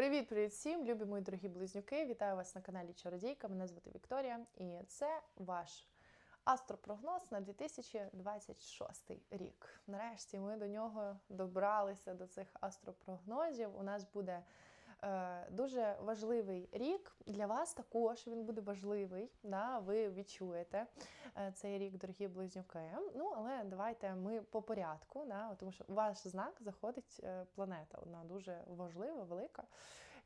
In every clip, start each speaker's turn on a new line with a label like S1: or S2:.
S1: Привіт, привіт всім, любі мої дорогі близнюки. Вітаю вас на каналі Чародійка. Мене звати Вікторія, і це ваш астропрогноз на 2026 рік. Нарешті ми до нього добралися до цих астропрогнозів. У нас буде дуже важливий рік. Для вас також він буде важливий. Да? Ви відчуєте е, цей рік, дорогі близнюки. Ну, але давайте ми по порядку, да? тому що ваш знак заходить е, планета. Вона дуже важлива, велика,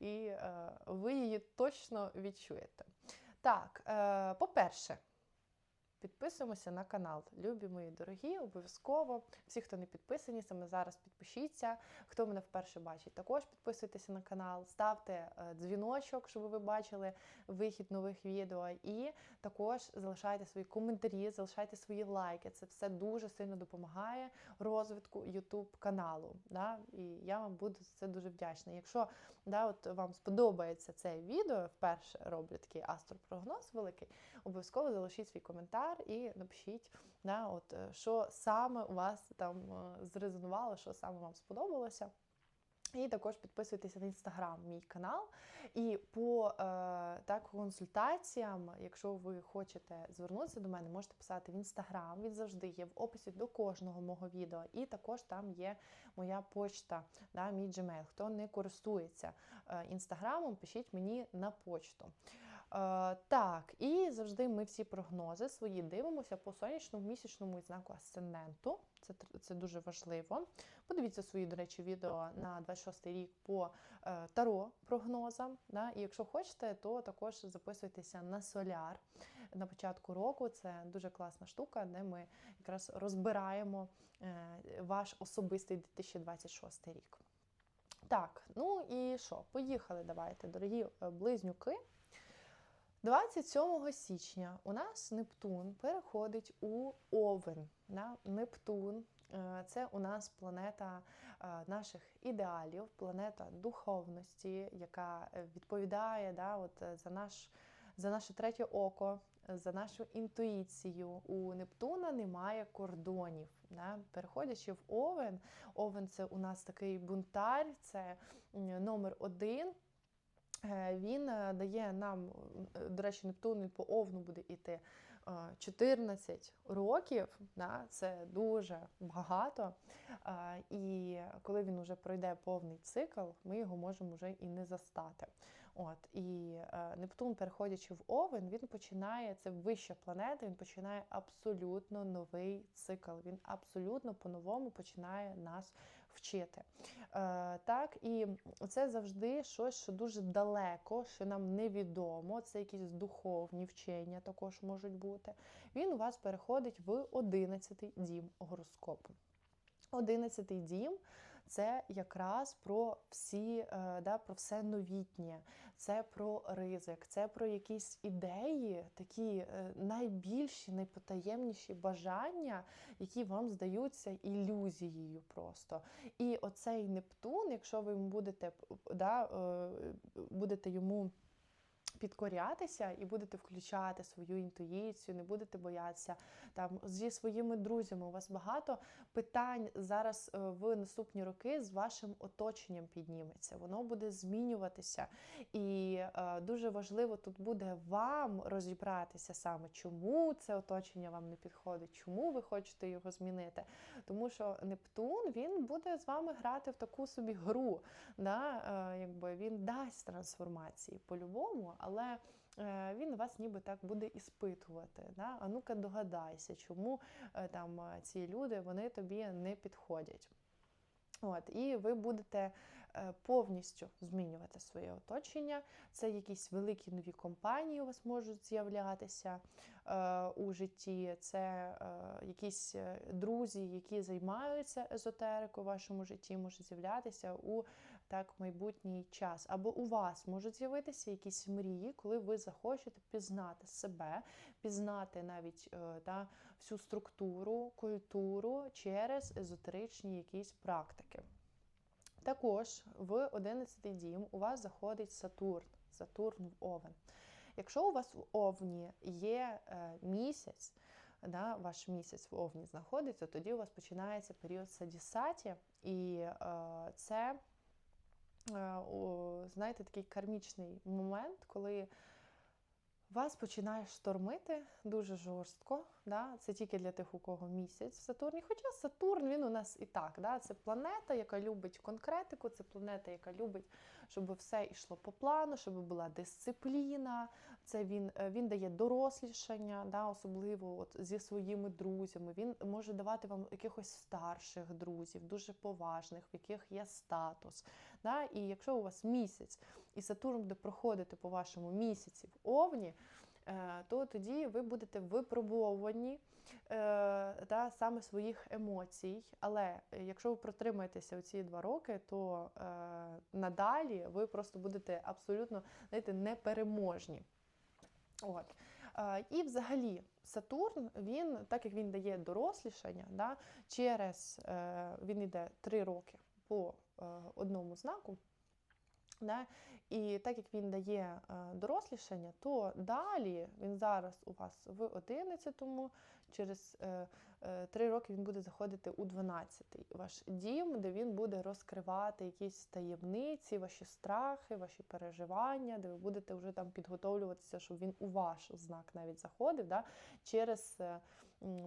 S1: і е, ви її точно відчуєте. Так, е, по-перше, Підписуємося на канал. Любі мої дорогі, обов'язково. Всі, хто не підписані, саме зараз підпишіться. Хто мене вперше бачить, також підписуйтеся на канал, ставте е, дзвіночок, щоб ви бачили вихід нових відео. І також залишайте свої коментарі, залишайте свої лайки. Це все дуже сильно допомагає розвитку YouTube каналу. Да? І я вам буду за це дуже вдячна. Якщо да, от вам сподобається це відео, вперше роблю такий астропрогноз великий, обов'язково залишіть свій коментар і напишіть, да, от, е, що саме у вас там е, зрезонувало, що саме вам сподобалося. І також підписуйтеся на інстаграм, мій канал. І по е, так, консультаціям, якщо ви хочете звернутися до мене, можете писати в інстаграм. Він завжди є в описі до кожного мого відео. І також там є моя почта, да, мій Gmail. Хто не користується е, інстаграмом, пишіть мені на почту. Е, так, і завжди ми всі прогнози свої дивимося по сонячному місячному знаку асценденту. Це це дуже важливо. Подивіться свої, до речі, відео на 26 рік по е, таро прогнозам. Да? І якщо хочете, то також записуйтеся на соляр на початку року. Це дуже класна штука, де ми якраз розбираємо е, ваш особистий 2026 рік. Так, ну і що? Поїхали, давайте, дорогі е, близнюки. 27 січня у нас Нептун переходить у Овен. Нептун е, це у нас планета е, наших ідеалів, планета духовності, яка відповідає да, от за наш, за наше третє око, за нашу інтуїцію. У Нептуна немає кордонів. Да? Переходячи в Овен, Овен це у нас такий бунтар, це номер один. Е, він е, дає нам, е, до речі, Нептун по овну буде йти 14 років. Да, Це дуже багато. І коли він вже пройде повний цикл, ми його можемо вже і не застати. От І Нептун, переходячи в Овен, він починає, це вища планета, він починає абсолютно новий цикл. Він абсолютно по-новому починає нас вчити. Так, І це завжди щось, що дуже далеко далеко, що нам невідомо, це якісь духовні вчення також можуть бути. Він у вас переходить в 11-й дім гороскопу. Одинадцятий дім це якраз про всі, е, да, про все новітнє, це про ризик, це про якісь ідеї, такі е, найбільші, найпотаємніші бажання, які вам здаються ілюзією просто. І оцей Нептун, якщо ви будете, да, е, будете йому підкорятися і будете включати свою інтуїцію, не будете боятися там зі своїми друзями. У вас багато питань зараз е, в наступні роки з вашим оточенням підніметься. Воно буде змінюватися. І е, дуже важливо тут буде вам розібратися саме, чому це оточення вам не підходить, чому ви хочете його змінити. Тому що Нептун він буде з вами грати в таку собі гру. Да? Е, якби Він дасть трансформації по-любому але е, він вас ніби так буде іспитувати. Да? А ну-ка догадайся, чому е, там е, ці люди вони тобі не підходять. От, І ви будете повністю змінювати своє оточення. Це якісь великі нові компанії у вас можуть з'являтися е, у житті. Це е, якісь друзі, які займаються езотерикою в вашому житті, можуть з'являтися у так майбутній час. Або у вас можуть з'явитися якісь мрії, коли ви захочете пізнати себе, пізнати навіть е, та, всю структуру, культуру через езотеричні якісь практики. Також в 11-й дім у вас заходить Сатурн, Сатурн в Овен. Якщо у вас в Овні є е, місяць, да, ваш місяць в Овні знаходиться, тоді у вас починається період садісаті, і е, це знаєте, такий кармічний момент, коли вас починає штормити дуже жорстко. Да? Це тільки для тих, у кого місяць в Сатурні. Хоча Сатурн він у нас і так. Да? Це планета, яка любить конкретику, це планета, яка любить, щоб все йшло по плану, щоб була дисципліна. Це він е, він дає дорослішання, да? особливо от зі своїми друзями. Він може давати вам якихось старших друзів, дуже поважних, в яких є статус. Да? І якщо у вас місяць і Сатурн буде проходити по вашому місяці в Овні, то тоді ви будете випробовані та, саме своїх емоцій. Але якщо ви протримаєтеся ці два роки, то е, надалі ви просто будете абсолютно знаєте, непереможні. От. Е, і взагалі Сатурн, він, так як він дає дорослішання, да, через е, він йде три роки по е, одному знаку. Да? І так як він дає е, дорослішання, то далі він зараз у вас в 11-му, через е, е, 3 роки він буде заходити у 12-й ваш дім, де він буде розкривати якісь таємниці, ваші страхи, ваші переживання, де ви будете вже там підготовлюватися, щоб він у ваш знак навіть заходив. Да? Через е,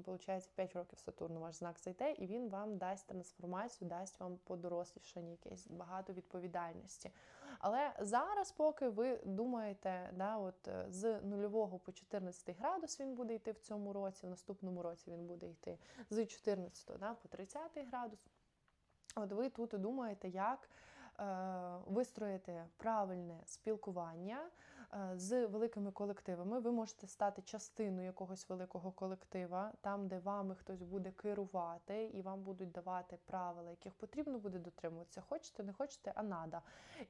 S1: Получається, 5 років Сатурну ваш знак зайде, і він вам дасть трансформацію, дасть вам подорослішання, якесь багато відповідальності. Але зараз, поки ви думаєте, да, от е, з нульового по 14 градус він буде йти в цьому році, в наступному році він буде йти з 14 да, по 30 градус. От ви тут думаєте, як е, вистроїти правильне спілкування. Е, з великими колективами. Ви можете стати частиною якогось великого колектива, там, де вами хтось буде керувати, і вам будуть давати правила, яких потрібно буде дотримуватися. Хочете, не хочете, а надо.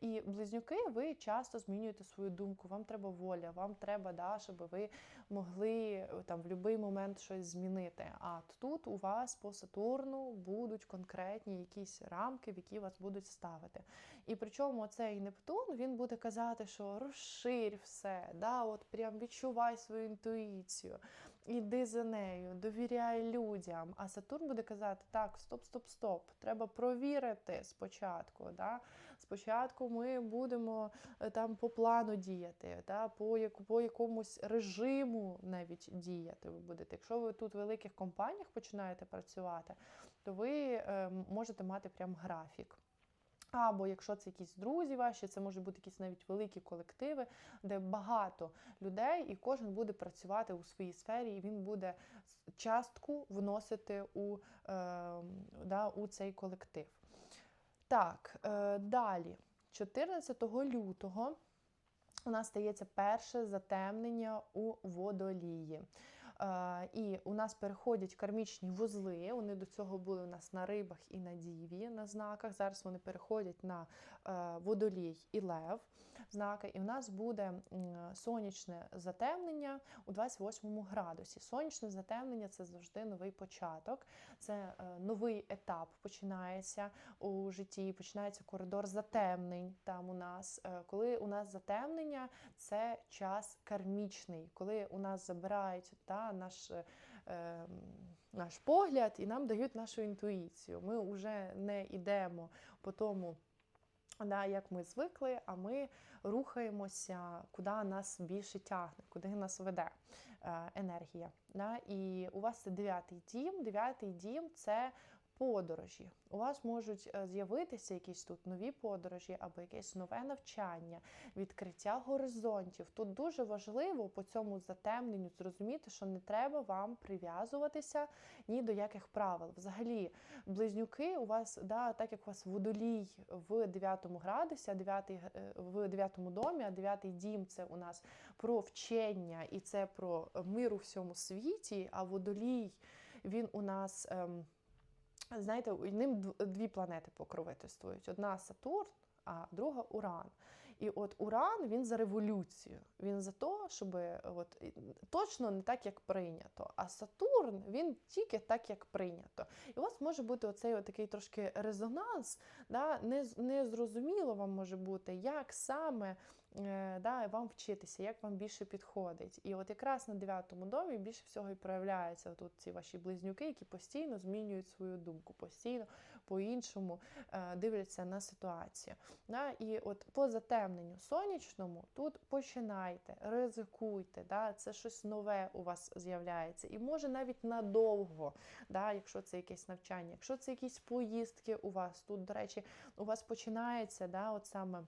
S1: І близнюки, ви часто змінюєте свою думку. Вам треба воля, вам треба, да, щоб ви могли е, там в будь-який момент щось змінити. А тут у вас по Сатурну будуть конкретні якісь рамки, в які вас будуть ставити. І причому цей Нептун він буде казати, що розширь все, да, от прям відчувай свою інтуїцію, іди за нею, довіряй людям. А Сатурн буде казати, так, стоп, стоп, стоп, треба провірити спочатку. Да? Спочатку ми будемо е, там по плану діяти, да? по по якомусь режиму навіть діяти ви будете. Якщо ви тут в великих компаніях починаєте працювати, то ви е, можете мати прям графік. Або якщо це якісь друзі ваші, це можуть бути якісь навіть великі колективи, де багато людей, і кожен буде працювати у своїй сфері, і він буде частку вносити у, е, да, у цей колектив. Так, е, далі, 14 лютого у нас стається перше затемнення у водолії. І у нас переходять кармічні вузли. Вони до цього були у нас на рибах і на діві на знаках. Зараз вони переходять на е, водолій і лев знаки, і в нас буде сонячне затемнення у 28 градусі. Сонячне затемнення це завжди новий початок, це е, новий етап починається у житті, починається коридор затемнень там у нас. Е, коли у нас затемнення, це час кармічний, коли у нас забирають та, наш. Е, наш погляд і нам дають нашу інтуїцію. Ми вже не йдемо по тому, да, як ми звикли, а ми рухаємося, куди нас більше тягне, куди нас веде е, енергія. Да? І у вас це дев'ятий дім. Дев'ятий дім це подорожі. У вас можуть е, з'явитися якісь тут нові подорожі або якесь нове навчання, відкриття горизонтів. Тут дуже важливо по цьому затемненню зрозуміти, що не треба вам прив'язуватися ні до яких правил. Взагалі, близнюки у вас, да, так як у вас водолій в 9 градусі, а 9, е, в 9 домі, а 9 дім це у нас про вчення і це про мир у всьому світі, а водолій він у нас. Ем, знаєте, ним дві планети покровительствують: одна Сатурн, а друга Уран. І от Уран він за революцію, він за те, щоб от точно не так, як прийнято. А Сатурн він тільки так, як прийнято. І у вас може бути оцей от такий трошки резонанс, да, незрозуміло вам може бути, як саме Е, да, вам вчитися, як вам більше підходить. І от якраз на дев'ятому домі більше всього і проявляються тут ці ваші близнюки, які постійно змінюють свою думку, постійно по-іншому е, дивляться на ситуацію. І от по затемненню сонячному тут починайте, ризикуйте, це щось нове у вас з'являється. І може навіть надовго, якщо це якесь навчання, якщо це якісь поїздки у вас, тут, до речі, у вас починається от саме.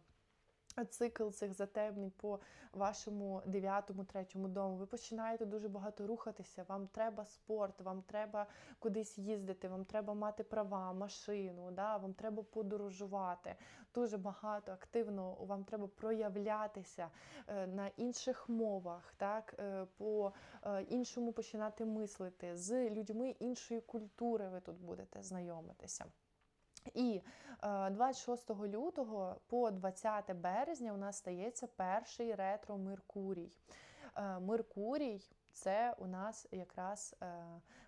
S1: Цикл цих затемнень по вашому дев'ятому, третьому дому. Ви починаєте дуже багато рухатися. Вам треба спорт, вам треба кудись їздити, вам треба мати права, машину, да? вам треба подорожувати. Дуже багато активно вам треба проявлятися е, на інших мовах, так е, по е, іншому починати мислити з людьми іншої культури. Ви тут будете знайомитися. І 26 лютого по 20 березня у нас стається перший ретро Меркурій. Меркурій це у нас якраз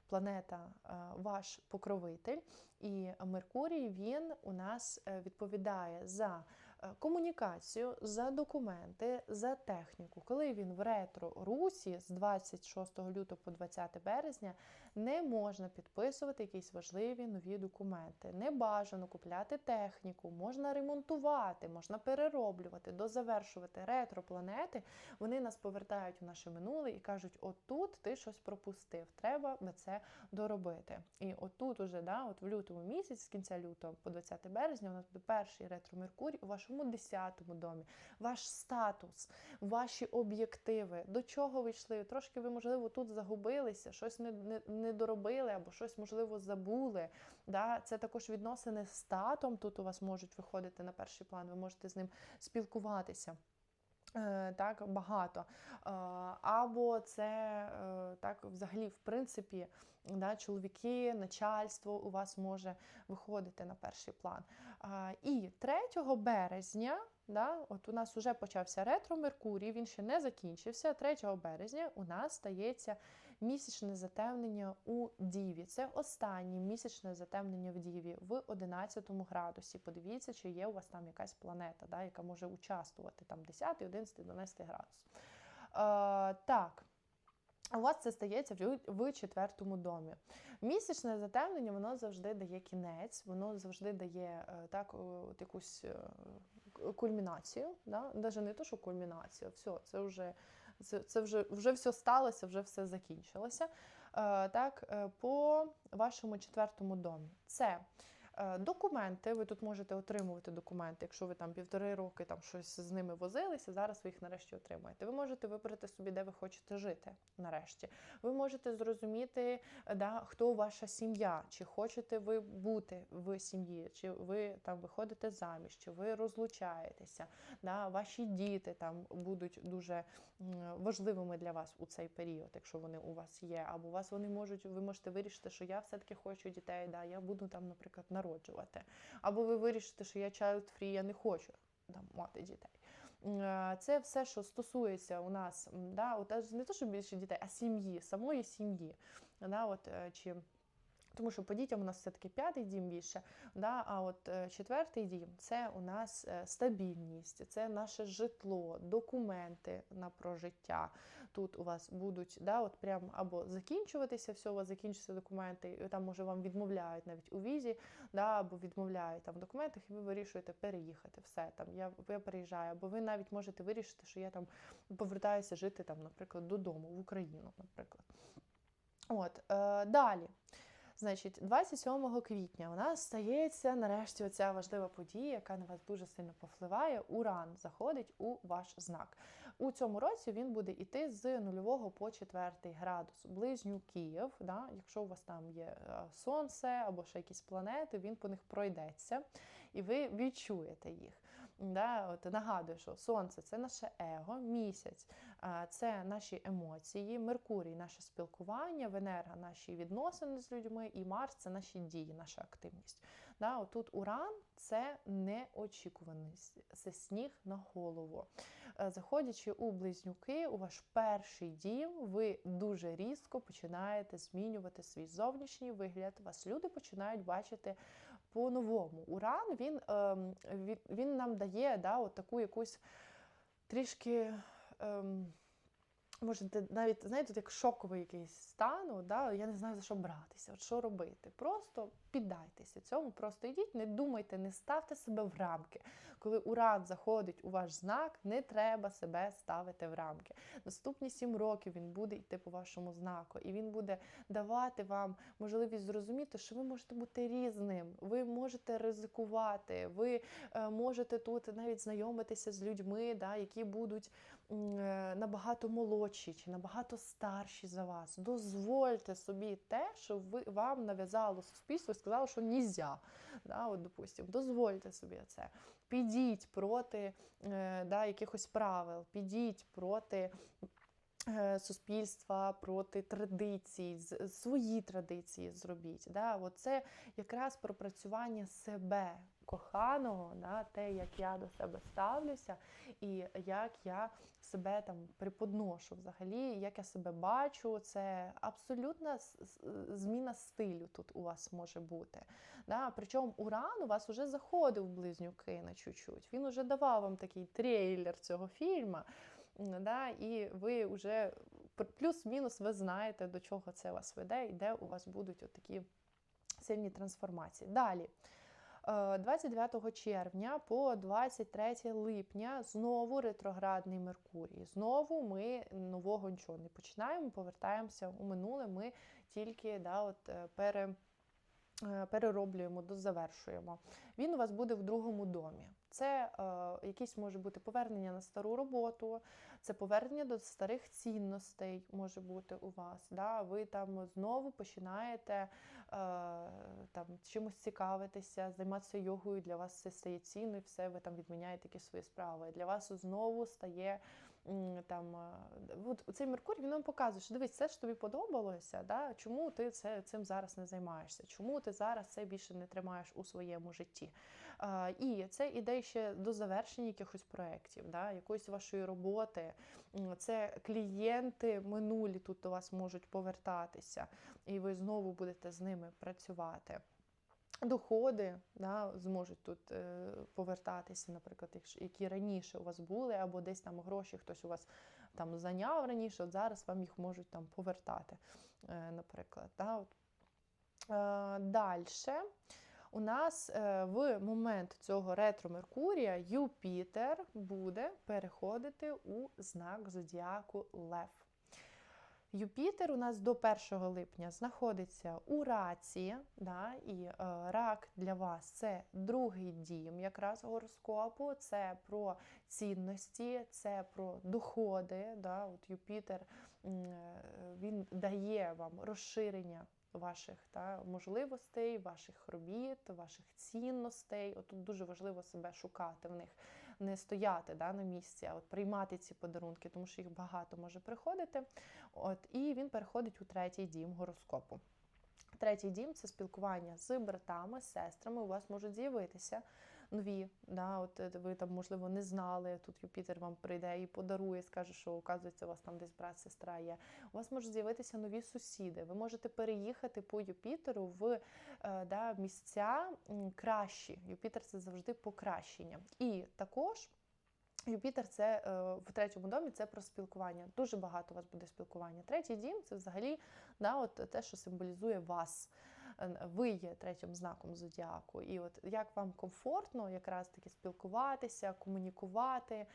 S1: планета, ваш покровитель, і Меркурій він у нас відповідає за Е, комунікацію за документи, за техніку. Коли він в ретро-русі з 26 лютого по 20 березня не можна підписувати якісь важливі нові документи. Не бажано купляти техніку, можна ремонтувати, можна перероблювати, дозавершувати ретро-планети. Вони нас повертають у наше минуле і кажуть: отут ти щось пропустив, треба це доробити. І отут уже, да, от в лютому місяці, з кінця лютого по 20 березня, у нас буде перший ретро-меркурій у вашому вашому десятому домі, ваш статус, ваші об'єктиви, до чого ви йшли. Трошки ви, можливо, тут загубилися, щось не не, не доробили або щось, можливо, забули. Да? Це також відносини з татом. Тут у вас можуть виходити на перший план, ви можете з ним спілкуватися. Е, так, багато. Е, або це е, так, взагалі, в принципі, да, чоловіки, начальство у вас може виходити на перший план. І 3 березня, да, от у нас вже почався ретро Меркурій, він ще не закінчився. 3 березня у нас стається місячне затемнення у Діві. Це останнє місячне затемнення в Діві в 11 градусі. Подивіться, чи є у вас там якась планета, да, яка може участвувати там 10, 11, 12 градус. Е, так. У вас це стається в четвертому домі. Місячне затемнення воно завжди дає кінець, воно завжди дає е, так от якусь е, кульмінацію. Да? Навіть не то, що кульмінацію, все, це вже це, вже вже все сталося, вже все закінчилося. Е, так, По вашому четвертому домі. Це Е, документи, ви тут можете отримувати документи, якщо ви там півтори роки там щось з ними возилися, зараз ви їх нарешті отримаєте. Ви можете вибрати собі, де ви хочете жити нарешті. Ви можете зрозуміти, да, хто ваша сім'я, чи хочете ви бути в сім'ї, чи ви там виходите заміж, чи ви розлучаєтеся. Да, Ваші діти там будуть дуже важливими для вас у цей період, якщо вони у вас є. Або у вас вони можуть, ви можете вирішити, що я все-таки хочу дітей, да, я буду там, наприклад, народжувати народжувати. Або ви вирішите, що я child-free, я не хочу там, мати дітей. Е, це все, що стосується у нас, да, от, не то, що більше дітей, а сім'ї, самої сім'ї. Да, от, е, чи тому що по дітям у нас все-таки п'ятий дім більше. Да? А от е, четвертий дім це у нас стабільність, це наше житло, документи на прожиття тут у вас будуть да, от прям або закінчуватися, все, у вас закінчаться документи, і там може вам відмовляють навіть у візі, да, або відмовляють там в документах, і ви вирішуєте переїхати. Все там, я я переїжджаю, або ви навіть можете вирішити, що я там повертаюся жити, там, наприклад, додому в Україну, наприклад. От, е, Далі. Значить, 27 квітня у нас стається нарешті оця важлива подія, яка на вас дуже сильно повпливає. Уран заходить у ваш знак. У цьому році він буде йти з нульового по 4 градус. Близню Київ, да, якщо у вас там є е, сонце або ще якісь планети, він по них пройдеться і ви відчуєте їх. Да, от Нагадую, що сонце це наше его, місяць це наші емоції, Меркурій наше спілкування, Венера наші відносини з людьми, і Марс це наші дії, наша активність. Да, Отут Уран це неочікуваність, це сніг на голову. Е, заходячи у близнюки, у ваш перший дім, ви дуже різко починаєте змінювати свій зовнішній вигляд. Вас люди починають бачити по-новому. Уран він ем, він нам дає да, от таку якусь трішки ем, Можете навіть, знаєте, тут як шоковий якийсь стан, да, я не знаю за що братися, от що робити. Просто піддайтеся цьому, просто йдіть, не думайте, не ставте себе в рамки. Коли уран заходить у ваш знак, не треба себе ставити в рамки. Наступні сім років він буде йти по вашому знаку, і він буде давати вам можливість зрозуміти, що ви можете бути різним, ви можете ризикувати, ви е, можете тут навіть знайомитися з людьми, да, які будуть набагато молодші чи набагато старші за вас. Дозвольте собі те, що ви вам нав'язало суспільство і сказало, що нельзя. Да, от, дозвольте собі це. Підіть проти е, да, якихось правил, підіть проти. е, Суспільства проти традицій, свої традиції зробіть. Да? От це якраз пропрацювання себе коханого, да? те, як я до себе ставлюся, і як я себе там приподношу взагалі, як я себе бачу, це абсолютна зміна стилю тут у вас може бути. Да? Причому уран у вас вже заходив близнюки на чуть-чуть. Він вже давав вам такий трейлер цього фільму. Да? І ви вже плюс-мінус ви знаєте, до чого це вас веде, і де у вас будуть такі сильні трансформації. Далі. Е, 29 червня по 23 липня знову ретроградний Меркурій. Знову ми нового нічого не починаємо, повертаємося у минуле. Ми тільки да, от, е, пере, е, перероблюємо, дозавершуємо. Він у вас буде в другому домі. Це е, якісь може бути повернення на стару роботу, це повернення до старих цінностей може бути у вас. Да? Ви там знову починаєте е, там чимось цікавитися, займатися йогою. Для вас це стає цінно, і все, ви там відміняєте якісь свої справи. Для вас знову стає там е, от цей Меркурій він вам показує, що дивись, це ж тобі подобалося. Да? Чому ти це цим зараз не займаєшся? Чому ти зараз це більше не тримаєш у своєму житті? А, І це іде ще до завершення якихось проєктів, да? якоїсь вашої роботи. Це клієнти минулі тут до вас можуть повертатися, і ви знову будете з ними працювати. Доходи да, зможуть тут е, повертатися, наприклад, які раніше у вас були, або десь там гроші хтось у вас там зайняв раніше, от зараз вам їх можуть там повертати, е, наприклад. Да, от. Е, Далі у нас е, в момент цього ретро Меркурія Юпітер буде переходити у знак зодіаку Лев. Юпітер у нас до 1 липня знаходиться у раці, да, і е, рак для вас це другий дім якраз гороскопу, це про цінності, це про доходи. Да, от Юпітер е, він дає вам розширення ваших та, можливостей, ваших робіт, ваших цінностей. От тут дуже важливо себе шукати в них, не стояти да, на місці, а от приймати ці подарунки, тому що їх багато може приходити. От, і він переходить у третій дім гороскопу. Третій дім це спілкування з братами, з сестрами. У вас можуть з'явитися нові. Да, от е, ви там, можливо, не знали. Тут Юпітер вам прийде і подарує, скаже, що оказується, у вас там десь брат, сестра є. У вас можуть з'явитися нові сусіди. Ви можете переїхати по Юпітеру в е, да, місця кращі. Юпітер це завжди покращення. І також. Юпітер це е, в третьому домі це про спілкування. Дуже багато у вас буде спілкування. Третій дім це взагалі да, от те, що символізує вас. Ви є третім знаком зодіаку. І от як вам комфортно якраз таки спілкуватися, комунікувати, е,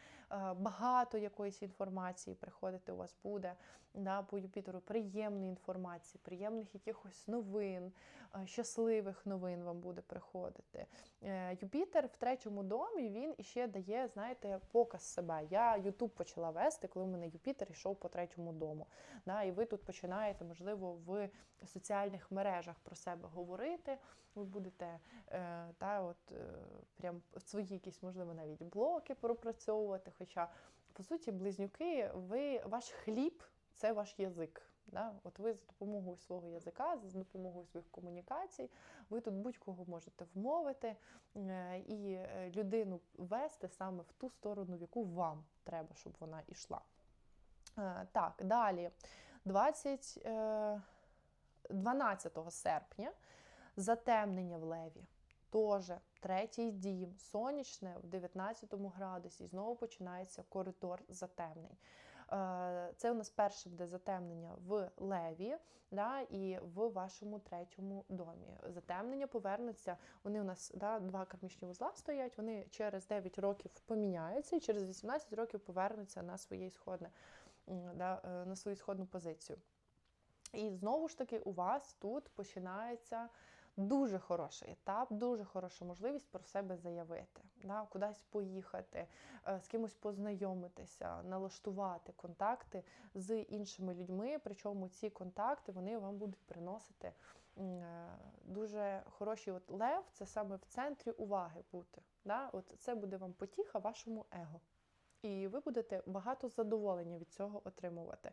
S1: багато якоїсь інформації приходити у вас буде да, по Юпітеру, приємної інформації, приємних якихось новин, е, щасливих новин вам буде приходити. Е, Юпітер в третьому домі він іще дає, знаєте, показ себе. Я Ютуб почала вести, коли в мене Юпітер йшов по третьому дому. Да, і ви тут починаєте, можливо, в соціальних мережах про себе говорити. Ви будете е, та, от, е, прям свої якісь, можливо, навіть блоки пропрацьовувати. Хоча, по суті, близнюки, ви, ваш хліб це ваш язик. Да? От ви за допомогою свого язика, за допомогою своїх комунікацій, ви тут будь-кого можете вмовити е, і е, людину вести саме в ту сторону, в яку вам треба, щоб вона йшла. Е, Так, далі, 20, е, 12 серпня, затемнення в леві. Теж третій дім, сонячне в 19 градусі, знову починається коридор затемнень. Е, Це у нас перше буде затемнення в леві да, і в вашому третьому домі. Затемнення повернуться. Вони у нас да, два кармічні вузла стоять. Вони через 9 років поміняються і через 18 років повернуться на своє ісходне, м, да, е, на свою ісходну позицію. І знову ж таки, у вас тут починається дуже хороший етап, дуже хороша можливість про себе заявити, да, кудись поїхати, е, з кимось познайомитися, налаштувати контакти з іншими людьми. Причому ці контакти вони вам будуть приносити е, дуже хороші. От лев це саме в центрі уваги бути. Да? От це буде вам потіха вашому его. І ви будете багато задоволення від цього отримувати.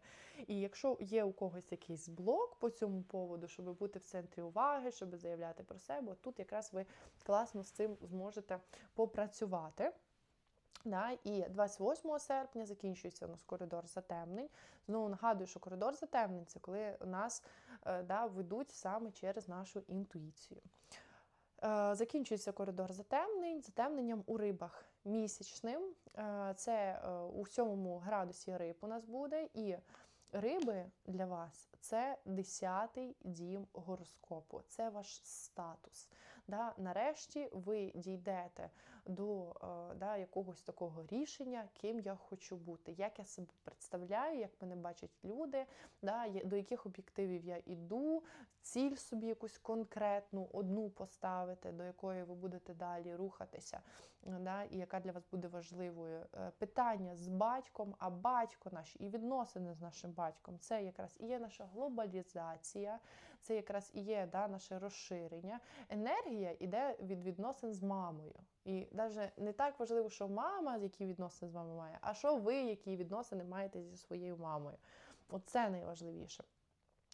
S1: І якщо є у когось якийсь блок по цьому поводу, щоб бути в центрі уваги, щоб заявляти про себе, тут якраз ви класно з цим зможете попрацювати. Да, і 28 серпня закінчується у нас коридор затемнень. Знову нагадую, що коридор затемнень це коли нас е, да, ведуть саме через нашу інтуїцію. Е, Закінчується коридор затемнень, затемненням у рибах місячним. Е, Це е, у сьомому градусі риб у нас буде. І риби для вас це 10-й дім гороскопу, це ваш статус. Да? Нарешті ви дійдете до е, да, якогось такого рішення, ким я хочу бути, як я себе представляю, як мене бачать люди, да, до яких об'єктивів я іду, ціль собі якусь конкретну, одну поставити, до якої ви будете далі рухатися, да, і яка для вас буде важливою. Е, Питання з батьком, а батько наш і відносини з нашим батьком це якраз і є наша глобалізація, це якраз і є да, наше розширення. Енергія йде від відносин з мамою. І навіть не так важливо, що мама, які відносини з вами має, а що ви, які відносини маєте зі своєю мамою. Оце найважливіше.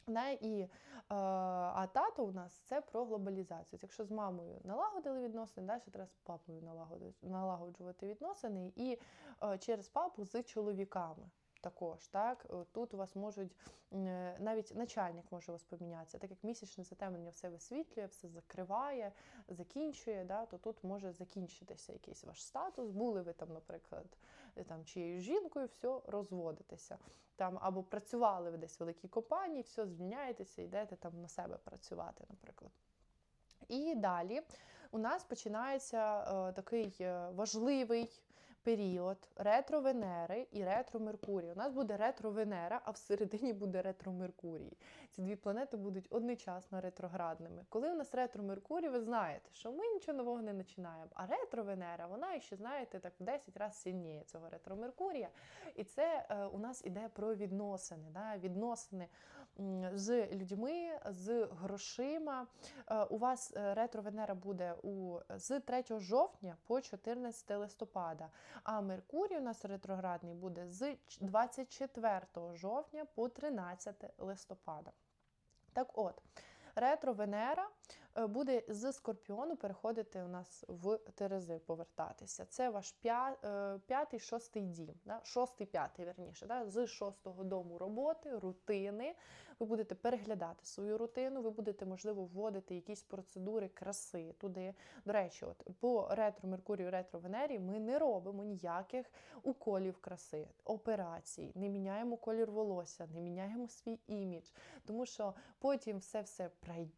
S1: Да, і, е, а тато у нас це про глобалізацію. Якщо з мамою налагодили відносини, далі треба з папою налагоджувати відносини і е, через папу з чоловіками. Також так Е, тут у вас можуть е, навіть начальник може у вас помінятися, так як місячне затемнення все висвітлює, все закриває, закінчує. Да, то тут може закінчитися якийсь ваш статус. Були ви там, наприклад, е, там чиєю жінкою, все розводитеся. Там або працювали ви десь в великій компанії, все звільняєтеся, йдете там на себе працювати, наприклад. І далі у нас починається е, такий важливий період ретро Венери і ретро Меркурії. У нас буде ретро Венера, а всередині буде ретро Меркурій. Ці дві планети будуть одночасно ретроградними. Коли у нас ретро Меркурій, ви знаєте, що ми нічого нового не починаємо. А ретро Венера, вона ще, знаєте, так в 10 разів сильніє цього ретро Меркурія. І це е, у нас іде про відносини. Да? Відносини з людьми, з грошима. Е, У вас е, ретро Венера буде у, з 3 жовтня по 14 листопада. А Меркурій у нас ретроградний буде з 24 жовтня по 13 листопада. Так от, ретро Венера е, буде з Скорпіону переходити у нас в Терези, повертатися. Це ваш е, п'ятий, шостий дім, шостий, п'ятий, верніше, з шостого дому роботи, рутини. Ви будете переглядати свою рутину, ви будете, можливо, вводити якісь процедури краси туди. До речі, от по ретро Меркурію, ретро Венері ми не робимо ніяких уколів краси, операцій, не міняємо колір волосся, не міняємо свій імідж, тому що потім все все пройде,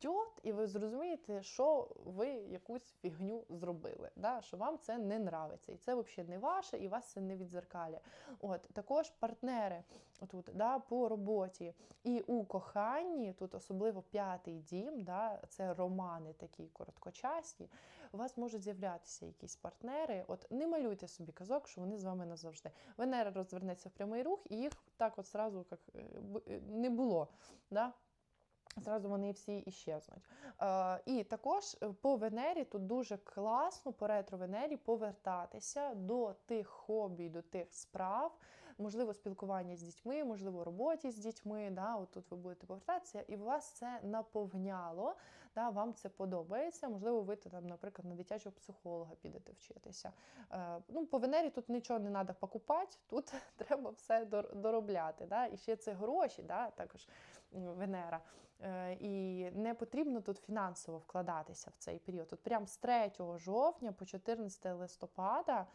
S1: і ви зрозумієте, що ви якусь фігню зробили, да? що вам це не нравиться, і це взагалі не ваше, і вас це не відзеркалює. От також партнери тут да, по роботі і у коханні, тут особливо п'ятий дім, да, це романи такі короткочасні. У вас можуть з'являтися якісь партнери. От не малюйте собі казок, що вони з вами назавжди. Венера розвернеться в прямий рух, і їх так от сразу як е, е, не було. Да? Зразу вони всі іщезнуть. Е, і також е, по Венері тут дуже класно по ретро-Венері повертатися до тих хобі, до тих справ, можливо, спілкування з дітьми, можливо, роботі з дітьми. Да, от тут ви будете повертатися, і вас це наповняло, да, вам це подобається. Можливо, ви там, наприклад, на дитячого психолога підете вчитися. Е, ну, по Венері тут нічого не треба покупати, тут треба все доробляти. Да? І ще це гроші, да? також Венера. Е, І не потрібно тут фінансово вкладатися в цей період. От прям з 3 жовтня по 14 листопада,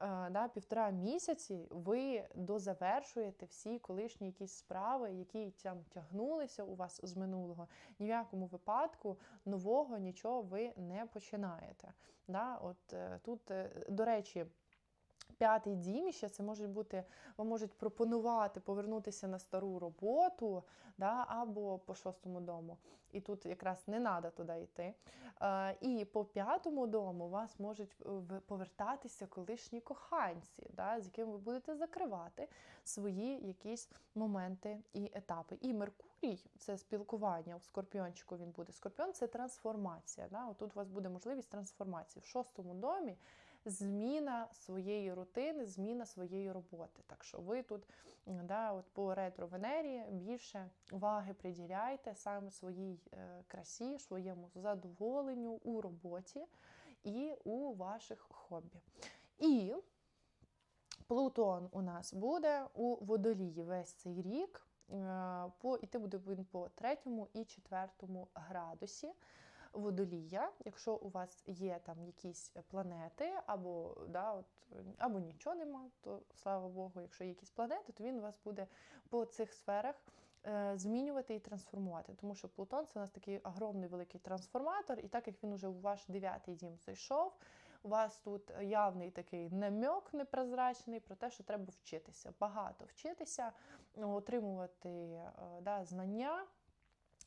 S1: е, да, півтора місяці, ви дозавершуєте всі колишні якісь справи, які там тягнулися у вас з минулого. Ні в якому випадку нового нічого ви не починаєте. Да? От е, тут, до речі. П'ятий дім ще це можуть бути, вам можуть пропонувати повернутися на стару роботу да, або по шостому дому. І тут якраз не треба туди йти. Е, і по п'ятому дому вас можуть повертатися колишні коханці, да, з якими ви будете закривати свої якісь моменти і етапи. І Меркурій це спілкування у скорпіончику. Він буде. Скорпіон це трансформація. Да? Отут у вас буде можливість трансформації в шостому домі зміна своєї рутини, зміна своєї роботи. Так що ви тут да, от по ретро Венері більше уваги приділяйте саме своїй е, красі, своєму задоволенню у роботі і у ваших хобі. І Плутон у нас буде у водолії весь цей рік. Е, По, іти буде він по третьому і четвертому градусі водолія. Якщо у вас є там якісь планети, або, да, от, або нічого нема, то слава Богу, якщо є якісь планети, то він у вас буде по цих сферах е, змінювати і трансформувати. Тому що Плутон це у нас такий огромний великий трансформатор, і так як він уже у ваш дев'ятий дім зайшов. У вас тут явний такий намек непрозрачний про те, що треба вчитися, багато вчитися, отримувати е, да, знання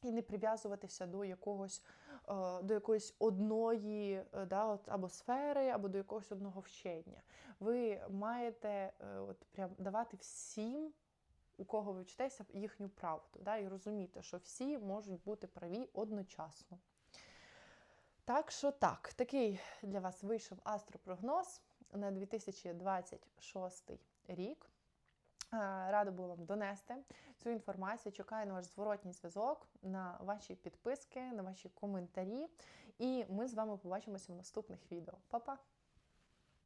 S1: і не прив'язуватися до якогось е, до якоїсь одної е, да, от, або сфери, або до якогось одного вчення. Ви маєте е, от, прям давати всім, у кого ви вчитеся, їхню правду, да, і розуміти, що всі можуть бути праві одночасно. Так що так, такий для вас вийшов астропрогноз на 2026 рік. Е, Рада була вам донести цю інформацію. Чекаю на ваш зворотній зв'язок, на ваші підписки, на ваші коментарі. І ми з вами побачимося в наступних відео. Па-па!